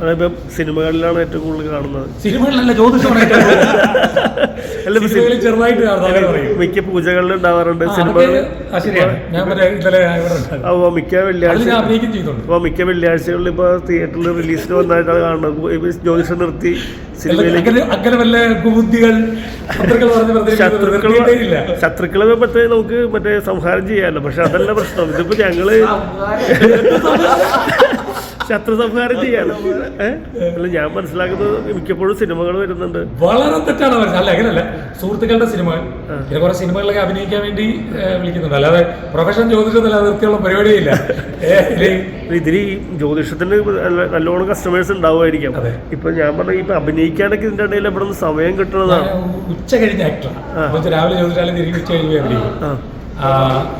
അതായത് സിനിമകളിലാണ് ഏറ്റവും കൂടുതൽ കാണുന്നത്. സിനിമകളിലല്ല ജ്യോതിഷമാണ്. സിനിമകളിൽ ചെറുതായിട്ട് മിക്ക പൂജകളിലും ഉണ്ടാവാറുണ്ട്. സിനിമകൾ. അപ്പോൾ മിക്ക വെള്ളിയാഴ്ച അപ്പോൾ മിക്ക വെള്ളിയാഴ്ചകളിൽ ഇപ്പോൾ തിയേറ്ററിൽ റിലീസിന് വന്നായിട്ടാണ് കാണുന്നത്. ജ്യോതിഷം നിർത്തി സിനിമയിലേക്ക് ശത്രുക്കൾ ശത്രുക്കളെ മറ്റേ നമുക്ക് മറ്റേ സംഹാരം ചെയ്യാമല്ലോ പക്ഷെ അതല്ല പ്രശ്നം. ഇതിപ്പോ ഞങ്ങൾ ശത്രു സംഹാരം ചെയ്യാണ്. അല്ല ഞാൻ മനസ്സിലാക്കുന്നത് മിക്കപ്പോഴും സിനിമകൾ വരുന്നുണ്ട്. വളരെ തെറ്റാണ് അല്ല അങ്ങനല്ല. സുഹൃത്തുക്കളുടെ സിനിമകൾ പിന്നെ കുറെ സിനിമകളിലൊക്കെ അഭിനയിക്കാൻ വേണ്ടി വിളിക്കുന്നുണ്ട്. അല്ലാതെ പ്രൊഫഷൻ ജ്യോതിഷത്തിൽ അതിർത്തിയുള്ള പരിപാടിയില്ല? ഇതിന് ഈ ജ്യോതിഷത്തിന് നല്ല- നല്ലോണം കസ്റ്റമേഴ്സ് ഉണ്ടാവുമായിരിക്കാം. ഇപ്പൊ ഞാൻ പറഞ്ഞ ഇപ്പൊ അഭിനയിക്കാനൊക്കെ ഇതിന്റെ ഇടയിൽ ഇവിടെ നിന്ന് സമയം കിട്ടുന്നതാണ്. ഉച്ച കഴിഞ്ഞ ആക്ടറാണ് രാവിലെ ജ്യോതിഷാലും തിരികെ ഉച്ച കഴിഞ്ഞ് അഭിനയിക്കും.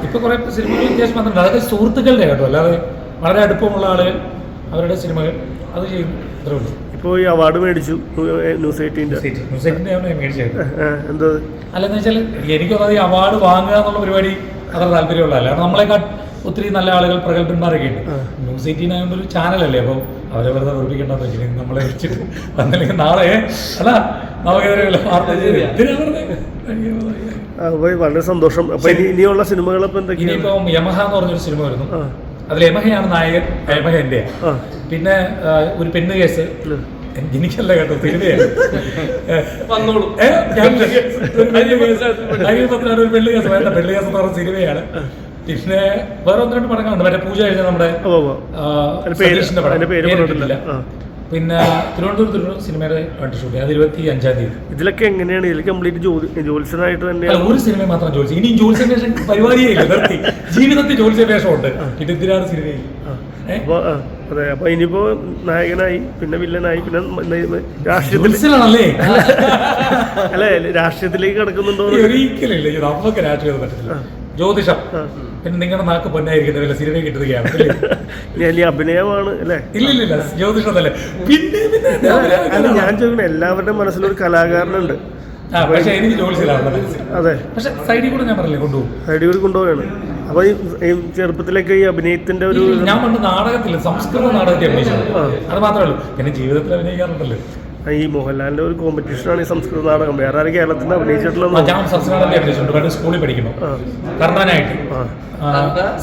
ഇപ്പൊ കുറെ സിനിമകൾ വ്യത്യാസം വന്നിട്ടുണ്ട് അതൊക്കെ സുഹൃത്തുക്കളുടെ കേട്ടോ. അല്ലാതെ വളരെ അടുപ്പമുള്ള ആളുകൾ അവരുടെ സിനിമകൾ അത് ചെയ്യും. അത്രേ ഉള്ളൂ. ഇപ്പോൾ ഈ അവാർഡ് മേടിച്ചു ന്യൂസ് എയ്റ്റീന്റെ. മേടിച്ചത്. എന്താ അല്ലെന്ന് വെച്ചാൽ എനിക്കൊന്നത് ഈ അവാർഡ് വാങ്ങുക എന്നുള്ള പരിപാടി അത്ര താല്പര്യമുള്ളതല്ല അല്ല നമ്മളെക്കാൾ ഒത്തിരി നല്ല ആളുകൾ പ്രഗത്ഭന്മാരൊക്കെ ഉണ്ട്. ന്യൂസ് എയ്റ്റീൻ ആയതുകൊണ്ട് ഒരു ചാനലല്ലേ അപ്പോൾ അവരെ വെറുതെ വെറുപ്പിക്കേണ്ടെന്ന് വെച്ചിട്ട് നമ്മളെ വെച്ചിട്ട് വന്നില്ലെങ്കിൽ നാളെ അല്ല നമുക്ക് വാർത്ത വളരെ സന്തോഷം. ഇനിയുള്ള സിനിമകൾ ഇനിയിപ്പം യമഹ എന്ന് പറഞ്ഞൊരു സിനിമ വരുന്നു. അതിൽ എമഹയാണ് നായകൻ എമഹ എന്റെ പിന്നെ ഒരു പെണ്ണ് കേസ്. എനിക്കല്ല കേട്ടോ വന്നോളൂ. ഞാൻ ഒരു പെണ്ണ് കേസ് പത്രമാണ് ഒരു പെണ്ണ് കേസ്. വേണ്ട പെണ്ണ് കേസ് എന്ന് പറഞ്ഞ സിനിമയാണ്. പിന്നെ വേറെ ഒന്ന് രണ്ട് പടങ്ങളുണ്ട്. മറ്റേ പൂജ കഴിഞ്ഞ നമ്മുടെ പടം. പിന്നെ തിരുവനന്തപുരത്ത് ഒരു സിനിമയുടെ വേണ്ടി ഷൂട്ട് അത് ഇരുപത്തി അഞ്ചാം തീയതി. ഇതിലൊക്കെ എങ്ങനെയാണ്? ഇതിൽ കംപ്ലീറ്റ് ജോലി തന്നെ ഒരു സിനിമ മാത്രം ജോലിച്ചു ഇനി ജോലിസ് അന്വേഷണം പരിപാടിയേ ഇല്ല നിർത്തി. ജീവിതത്തിൽ ഉണ്ട്. പിന്നെ എന്തിനാണ് സിനിമയിൽ? അതെ. അപ്പൊ ഇനിയിപ്പോ നായകനായി പിന്നെ വില്ലനായി പിന്നെ രാഷ്ട്രീയത്തിലാണല്ലേ അല്ലെ രാഷ്ട്രീയത്തിലേക്ക് കിടക്കുന്നുണ്ടോ ഒരിക്കലില്ല നമുക്ക് രാഷ്ട്രീയം പറ്റത്തില്ല. ജ്യോതിഷം. പിന്നെ നിങ്ങളുടെ നാക്ക് പൊന്നായിരിക്കട്ടെ വല്ല സിനിമ കിട്ടുകയാണ് ഇനി അഭിനയമാണ് അല്ലേ? ഇല്ല ഇല്ല ഇല്ല പിന്നെ പിന്നെ അല്ല ഞാൻ ചോദിക്കണേ എല്ലാവരുടെയും മനസ്സിലൊരു കലാകാരനുണ്ട്. പക്ഷെ എനിക്ക് ജോലിസിലാണ് അതെ. പക്ഷെ സൈഡിൽ കൂടെ ഞാൻ പറഞ്ഞില്ലേ കൊണ്ടുപോകും അടിപൊളി കൊണ്ടുപോവാണ് അപ്പൊ ഈ ചെറുപ്പത്തിലൊക്കെ ഈ അഭിനയത്തിന്റെ ഒരു ഞാൻ പണ്ട് നാടകത്തിൽ സംസ്കൃത നാടകത്തിൽ അഭിനയിച്ചത്. അത് മാത്രമേ ഉള്ളൂ. പിന്നെ ജീവിതത്തിൽ അഭിനയിക്കാറുണ്ടല്ലോ. ഈ മോഹൻലാലിന്റെ ഒരു കോമ്പറ്റീഷനാണ് ഈ സംസ്കൃത നാടകം. വേറെ ആരും കേരളത്തിൽ നിന്ന് അഭിനയിച്ചിട്ടുള്ളത് ഞാൻ സംസ്കൃതത്തിൽ അഭിനയിച്ചിട്ടുണ്ട്. പണ്ട് സ്കൂളിൽ പഠിക്കുന്നു കർണാനായിട്ട്. ആ.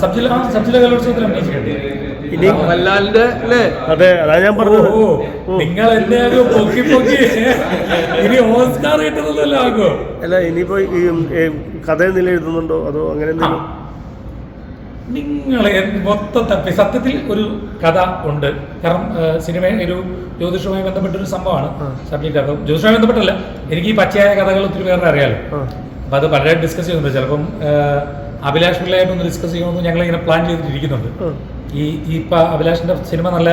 സബ് ജില്ല ആ, കലോത്സവത്തിൽ അഭിനയിച്ചിട്ടുണ്ട്. അതെ അതാ ഞാൻ പറഞ്ഞത്. നിങ്ങൾ പൊക്കി പൊക്കി. ഇനി ഓസ്കാർ കിട്ടുന്നതല്ലോ ആകോ? അല്ല ഇനിയിപ്പോ ഈ കഥ എന്തെങ്കിലും എഴുതുന്നുണ്ടോ? അതോ അങ്ങനെ എന്തെങ്കിലും? നിങ്ങൾ മൊത്തത്തെ സത്യത്തിൽ ഒരു കഥ ഉണ്ട്. കാരണം സിനിമ ഒരു ജ്യോതിഷവുമായി ബന്ധപ്പെട്ട ഒരു സംഭവമാണ് സബ്ജക്റ്റ് അപ്പം ജ്യോതിഷവുമായി ബന്ധപ്പെട്ടല്ല. എനിക്ക് ഈ പച്ചയായ കഥകൾ ഒത്തിരി പേരുടെ അറിയാലോ. അപ്പൊ അത് പലരായിട്ട് ഡിസ്കസ് ചെയ്യുന്നുണ്ട്. ചിലപ്പം അഭിലാഷ് പിള്ളയായിട്ടൊന്ന് ഡിസ്കസ് ചെയ്യണമെന്ന് ഞങ്ങൾ ഇങ്ങനെ പ്ലാൻ ചെയ്തിട്ടിരിക്കുന്നുണ്ട്. ഈ ഈ ഇപ്പം അഭിലാഷിന്റെ സിനിമ നല്ല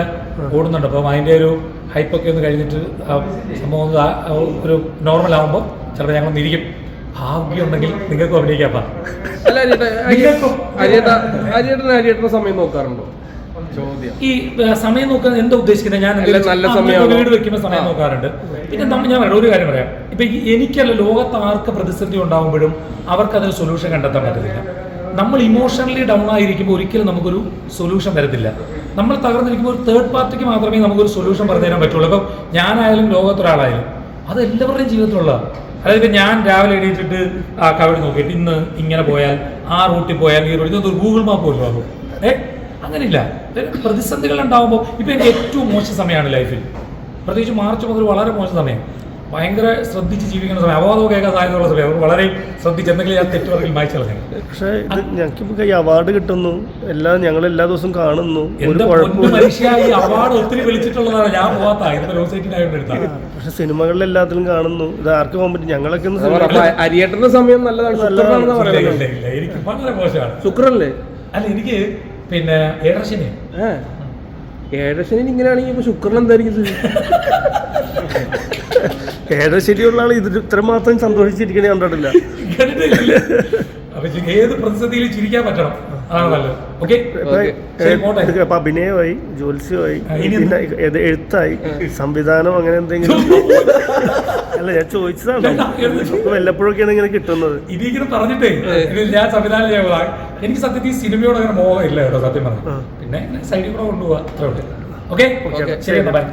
ഓടുന്നുണ്ട്. അപ്പം അതിന്റെ ഒരു ഹൈപ്പൊക്കെ ഒന്ന് കഴിഞ്ഞിട്ട് ആ സംഭവം ഒരു നോർമൽ ആകുമ്പോൾ ചിലപ്പോൾ ഞങ്ങൾ ഇരിക്കും. ഭാഗ്യമുണ്ടെങ്കിൽ നിങ്ങൾക്കും അഭിനയിക്കാം അല്ല അരിയേട്ടൻ നിങ്ങൾക്കും. അരിയേട്ട അരിയേട്ടന് അരിയേട്ടന് സമയം നോക്കാറുണ്ടോ? ചോദ്യം. ഈ സമയം നോക്കാൻ എന്താ ഉദ്ദേശിക്കുന്നത് ഞാൻ നല്ല സമയം? വീട് വെക്കുമ്പോൾ സമയം നോക്കാറുണ്ട്. പിന്നെ നമ്മൾ ഞാൻ പറയാം, ഒരു കാര്യം പറയാം. ഇപ്പൊ എനിക്കല്ല ലോകത്ത് ആർക്ക് പ്രതിസന്ധി ഉണ്ടാകുമ്പോഴും അവർക്ക് അതിന് സൊല്യൂഷൻ കണ്ടെത്താൻ പറ്റത്തില്ല. നമ്മൾ ഇമോഷണലി ഡൗൺ ആയിരിക്കുമ്പോൾ ഒരിക്കലും നമുക്കൊരു സൊല്യൂഷൻ വരത്തില്ല. നമ്മൾ തകർന്നിരിക്കുമ്പോൾ ഒരു തേർഡ് പാർട്ടിക്ക് മാത്രമേ നമുക്കൊരു സൊല്യൂഷൻ പറഞ്ഞു തരാൻ പറ്റുള്ളൂ. അപ്പം ഞാനായാലും ലോകത്തൊരാളായാലും അത് എല്ലാവരുടെയും ജീവിതത്തിലുള്ള അതായത് ഇപ്പം ഞാൻ രാവിലെ എണീറ്റിട്ട് ആ കവടി നോക്കിയിട്ട് ഇന്ന് ഇങ്ങനെ പോയാൽ ആ റൂട്ടിൽ പോയാൽ ഈ റൂട്ടിൽ ഇതൊരു ഗൂഗിൾ മാപ്പ് പോലും ആകും. ഏ? അങ്ങനെയില്ല. പ്രതിസന്ധികൾ ഉണ്ടാകുമ്പോൾ ഇപ്പം എനിക്ക് ഏറ്റവും മോശം സമയമാണ് ലൈഫിൽ പ്രത്യേകിച്ച് മാർച്ച് മുതൽ വളരെ മോശം സമയം. ഭയങ്കര ശ്രദ്ധിച്ച് ജീവിക്കുന്ന സമയം. അവാർഡ് കേൾക്കാൻ സാധ്യതയുള്ള സമയം. അവർ വളരെ ശ്രദ്ധിച്ച് എന്തെങ്കിലും ഞാൻ തെറ്റ് പറഞ്ഞാൽ മായ്ച്ചു കളഞ്ഞു. പക്ഷേ ഇത് ഞങ്ങൾക്ക് ഈ അവാർഡ് കിട്ടുന്നു. എല്ലാം ഞങ്ങൾ എല്ലാ ദിവസവും കാണുന്നു. മനുഷ്യ ഈ അവാർഡ് ഒത്തിരി വിളിച്ചിട്ടുള്ളതാണ്. ഞാൻ പോകാത്ത എടുത്താണ് പക്ഷെ സിനിമകളിൽ എല്ലാത്തിലും കാണുന്നു. ഇത് ആർക്ക് പോകാൻ പറ്റും ഞങ്ങളൊക്കെ അരിയേട്ടന്റെ സമയം നല്ലതാണ്. എനിക്ക് വളരെ മോശമാണ്. ശുക്രല്ലേ അല്ല എനിക്ക് പിന്നെ ഏഴരശനി ഇങ്ങനെയാണെങ്കിൽ ഇപ്പൊ ശുക്രൻ എന്തായിരിക്കും സ്ഥിതി? ഏഴര ആൾ ഇത് ഇത്ര മാത്രം സന്തോഷിച്ചിരിക്കണേ കണ്ടിട്ടില്ല. കണ്ടിട്ടില്ല. അപ്പൊ ഏത് പ്രതിസന്ധിയിൽ ചിരിക്കാൻ പറ്റണം. അഭിനയമായി ജ്യോത്സ്യമായി ഇനി പിന്നെ എഴുത്തായി സംവിധാനം അങ്ങനെ എന്തെങ്കിലും? അല്ല ഞാൻ ചോദിച്ചതാണ്? വല്ലപ്പോഴൊക്കെയാണ് ഇങ്ങനെ കിട്ടുന്നത്. ഇതിങ്ങനെ പറഞ്ഞിട്ടേ ഞാൻ സംവിധാനം ചെയ്യാൻ എനിക്ക് സത്യത്തിൽ ഈ സിനിമയോട് അങ്ങനെ മോഹം ഇല്ല കേട്ടോ സത്യം പറഞ്ഞു പിന്നെ സൈഡിൽ കൂടെ കൊണ്ടുപോവാ അത്രേ ഉള്ളൂ. ഓക്കെ ശരി ബൈ